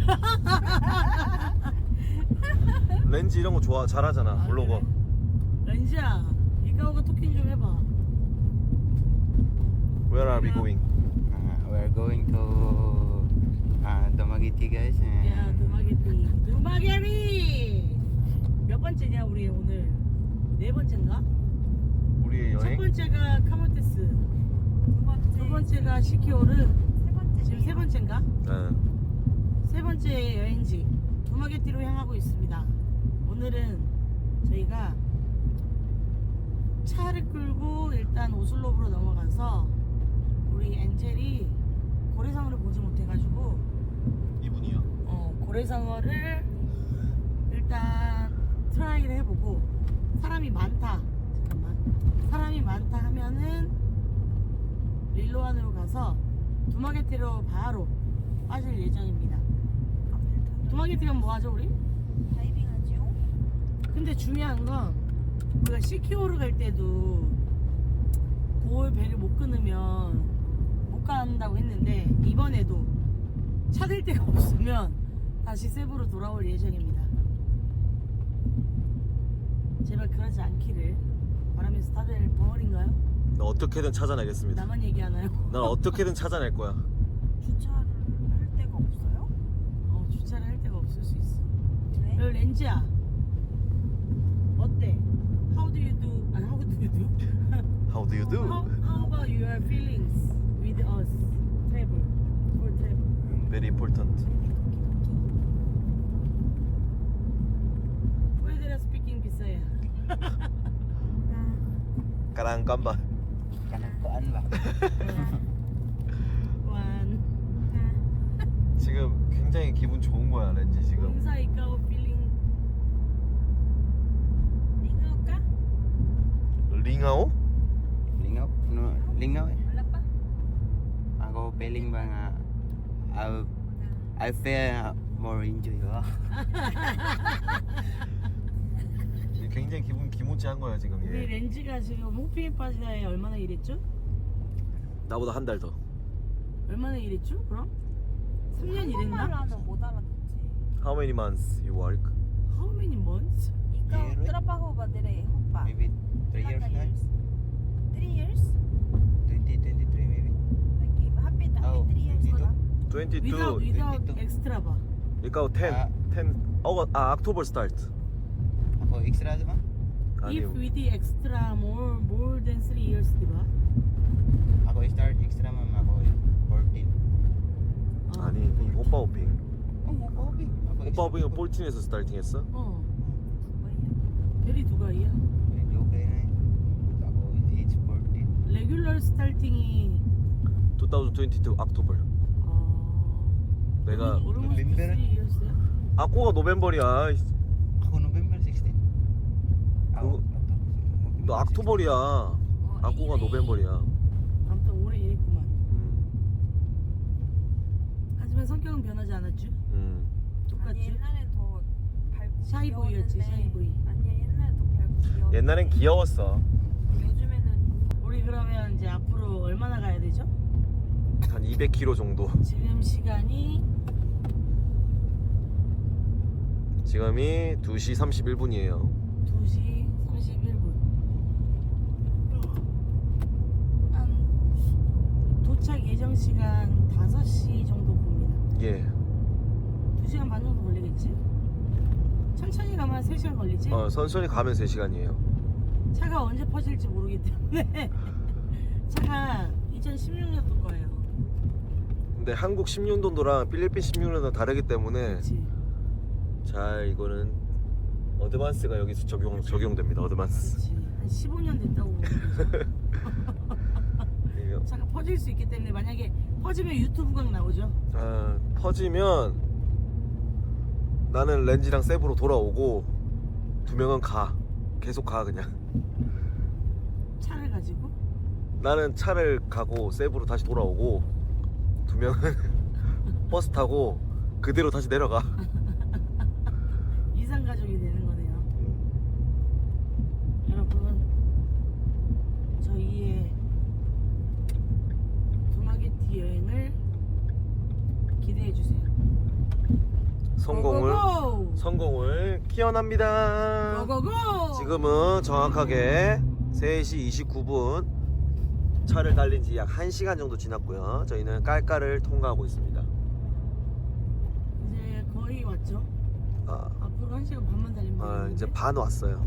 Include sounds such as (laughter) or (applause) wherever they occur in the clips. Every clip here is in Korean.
해. (laughs) 렌즈 이런 거 좋아 잘하잖아 아, 블로거 그래? 렌지야, 이까오가 토킹 좀 해봐. Where are we going? Uh, we're going to uh, Dumaguete guys. And 야, 두마게티. 두마게리! 몇 번째냐, 우리 오늘? 네 번째인가? 우리의 첫 여행? 번째가 카모테스. 두 번째. 두 번째가 시키오르. 세 번째. 지금 세 번째인가? 네. 세 번째 여행지 두마게티로 향하고 있습니다. 오늘은 저희가 차를 끌고 일단 오슬로브로 넘어가서 우리 엔젤이 고래상어를 보지 못해가지고 이분이요 어, 고래상어를 일단 트라이를 해보고 사람이 많다 잠깐만 사람이 많다 하면은 릴로안으로 가서 두마게티로 바로 빠질 예정입니다. 두마게티 가면 뭐 하죠 우리? 다이빙 하죠? 근데 중요한 건 우리가 시키오르 갈 때도 돌 배를 못 끊으면 못 간다고 했는데 이번에도 찾을 데가 (laughs) 없으면 다시 세부로 돌아올 예정입니다. 제발 그러지 않기를 바라면서 다들 벙어린가요? 나 어떻게든 찾아내겠습니다 나만 얘기하나요? 난 어떻게든 (laughs) 찾아낼 거야 주차를 할 데가 없어요? 어, 주차를 할 데가 없을 수 있어. 왜? 그리고 렌즈야 어때? How do you do? 아니 how do you do? How do you do? How, how about your feelings with us travel for travel? Very important Puedes speaking Bisaya. 까랑 깜바 kanang kuan ba? One. 지금 굉장히 기분 좋은 거야 렌즈 지금 feeling? 링아웃 까? 링아오? No, eh. Wala pa? Ako feeling ba nga I, I feel more enjoy? 굉장히 기분 기모찌한 거야 지금 우리 얘 렌즈가 지금 호핑에 빠지다에 얼마나 일했죠? 나보다 한 달 더 얼마나 일했죠? 그럼? 3년 한국말 일했나? 하면 못 알아듣지. How many months you work? How many months? Year, ba dire? Hopa? Maybe 3 years na? Three years? 2023 maybe? Lagi, hapit, hapit Oh, three years 22. na. 22 Without, without 22. extra ba? 그러니까 10 아. 10 어, 아 October start Ako extra ba? 아니 If with the extra more more than 3 years, di ba? Ako start extra ma'am. Ako 14. 어. 아니 이 오빠 호핑 Oh, ako hobi. Ako 오빠 호핑은 볼틴에서 스타팅했어? 어. Ba yan? 베리 두가이야? Medyo okay na eh. Ako age 14. 레귤러 스타팅이 2022 October 어. 내가 오르몬 멤버는? 3 years야? 아꼬가 노벤버리야 Ako November 16. 그거- 너 악토벌이야 아꼬가 노벤버리야 아무튼 오래 일했구만. 음, 하지만 성격은 변하지 않았죠? 음. 아니, 똑같죠? 옛날엔 더 밝고 샤이보이였지, 귀여웠는데 샤이보이. 아니야, 옛날에 더 밝고 귀여웠는데 옛날엔 귀여웠어 그러면 이제 앞으로 얼마나 가야 되죠? 한 200km 정도 지금 시간이 지금이 2시 31분이에요 2시 31분. 한 도착 예정 시간 5시 정도 봅니다. 예 2시간 반 정도 걸리겠지? 천천히 가면 3시간 걸리지? 어, 천천히 가면 3시간이에요 차가 언제 퍼질지 모르기 때문에 (laughs) 차가 2016년도 거예요. 근데 한국 16년도랑 필리핀 16년도 다르기 때문에 그렇지. 자 이거는 어드반스가 여기서 적용, 적용됩니다 어드반스 그렇지. 한 15년 됐다고. 이거, 차가 (laughs) 퍼질 수 있기 때문에 만약에 퍼지면 유튜브 각 나오죠. 아, 퍼지면 나는 렌즈랑 세브로 돌아오고 두 명은 가 계속 가 그냥 차를 가지고 나는 차를 가고 세브로 다시 돌아오고 두 명은 (laughs) 버스 타고 그대로 다시 내려가 (laughs) 이상 가족이 되는 거네요. 여러분 저희의 두마게티 여행을 기대해 주세요. 성공을 고고고! 성공을 기원합니다. 고고고! 지금은 정확하게 3시 29분 차를 달린 지 약 1시간 정도 지났고요. 저희는 깔깔을 통과하고 있습니다. 이제 거의 왔죠? 아, 앞으로 한 시간 반만 달리면 아, 되는데. 이제 반 왔어요.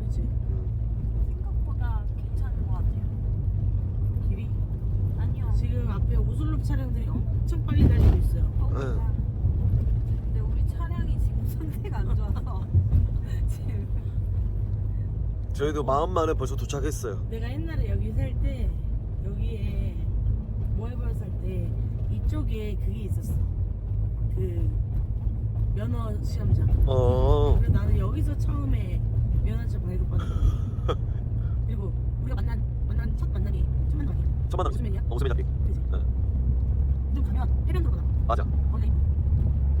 그치? 음. 생각보다 괜찮은 것 같아요. 길이? 아니요. 지금 앞에 오슬롭 차량들이 엄청 빨리 달리고 있어요. 어, 네. 그냥- 근데 우리 차량이 지금 (laughs) 상태가 안 좋아서 (laughs) 지금 저희도 마음만에 벌써 도착했어요. 내가 옛날에 여기 살 때 여기에 모에벌 살 때 이쪽에 그게 있었어. 그 면허 시험장. 어. 그래서 나는 여기서 처음에 면허증 발급받은 거야. 그리고 우리가 만난 만난 첫 만남이 첫 만남이 첫 만남. 무슨 면이야? 어, 무슨 면이야? 그지? 네. 너 가면 해변 도로 가. 맞아. 거기 있고.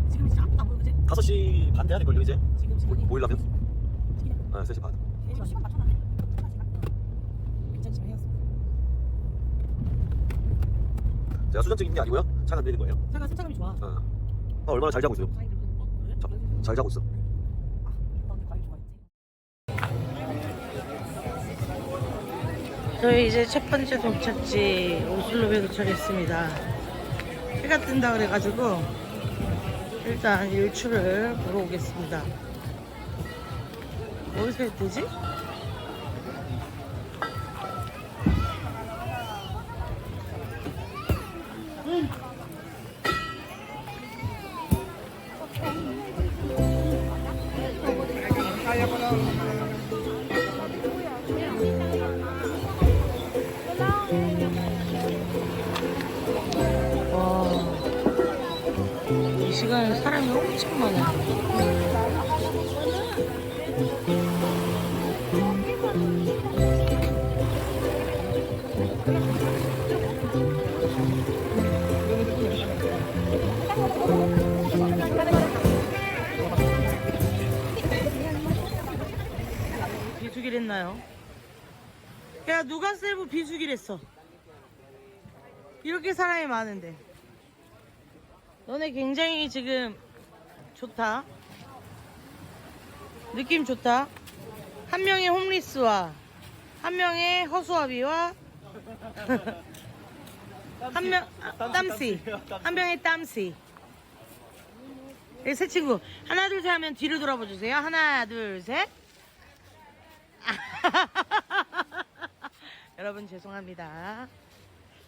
지금 진짜 아무도 안 보여 그지? 5시 반 돼야 될걸요, 이제? 지금 시간이 모이려면? 시간이 아, 3시 반. 시간 맞춰놨네. 괜찮은 시간 해왔어. 제가 수전증 있는 게 아니고요. 차가 안 되는 거예요. 차가 승차감이 좋아. 어. 아, 얼마나 잘 자고 있어요. 어, 그래? 자, 잘 자고 있어. 저희 이제 첫 번째 도착지 오슬롭에 도착했습니다. 해가 뜬다 그래가지고 일단 일출을 보러 오겠습니다. 어디서 해 뜨지? 엄청 많아요. 비수기를 했나요? 야, 누가 셀프 비수기를 했어? 이렇게 사람이 많은데. 너네 굉장히 지금 좋다. 느낌 좋다. 한 명의 홈리스와 한 명의 허수아비와 (laughs) 한 명, 아, 땀씨. 한 명의 땀씨. 네, 새 친구. 하나, 둘, 셋 하면 뒤를 돌아봐 주세요. 하나, 둘, 셋. (laughs) 여러분, 죄송합니다.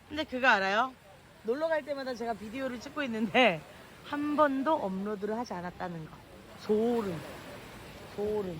근데 그거 알아요? 놀러 갈 때마다 제가 비디오를 찍고 있는데 한 번도 업로드를 하지 않았다는 거. 소름. 소름.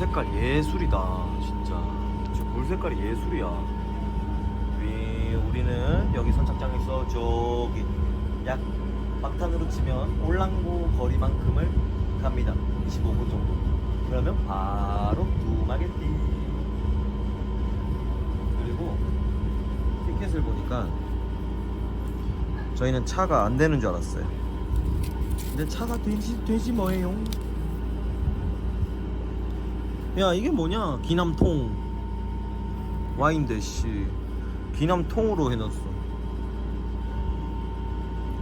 색깔 예술이다 진짜. 저물 색깔이 예술이야. 우리, 우리는 여기 선착장에서 저기 약 막탄으로 치면 올랑고 거리만큼을 갑니다. 25분 정도. 그러면 바로 두마게띠. 그리고 티켓을 보니까 저희는 차가 안 되는 줄 알았어요. 근데 차가 되지 되지 뭐예요 야 이게 뭐냐? 기남통. 와인 대시 기남통으로 해놨어.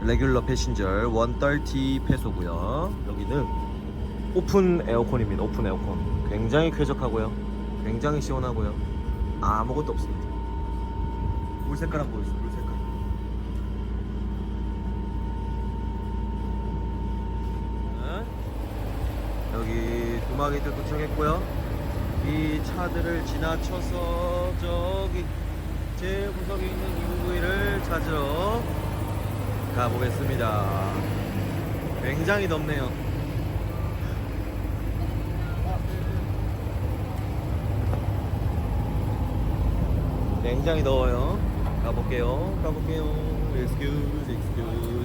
레귤러 패신저 130 페소고요. 여기는 오픈 에어컨입니다. 오픈 에어컨. 굉장히 쾌적하고요. 굉장히 시원하고요. 아무것도 없습니다. 물 색깔 한번 보여주세요 물 색깔. 네. 여기 음악이 도착했고요. 이 차들을 지나쳐서 저기 제 구석에 있는 UV를 찾으러 가보겠습니다. 굉장히 덥네요. 굉장히 더워요. 가볼게요. 가볼게요. Excuse, excuse.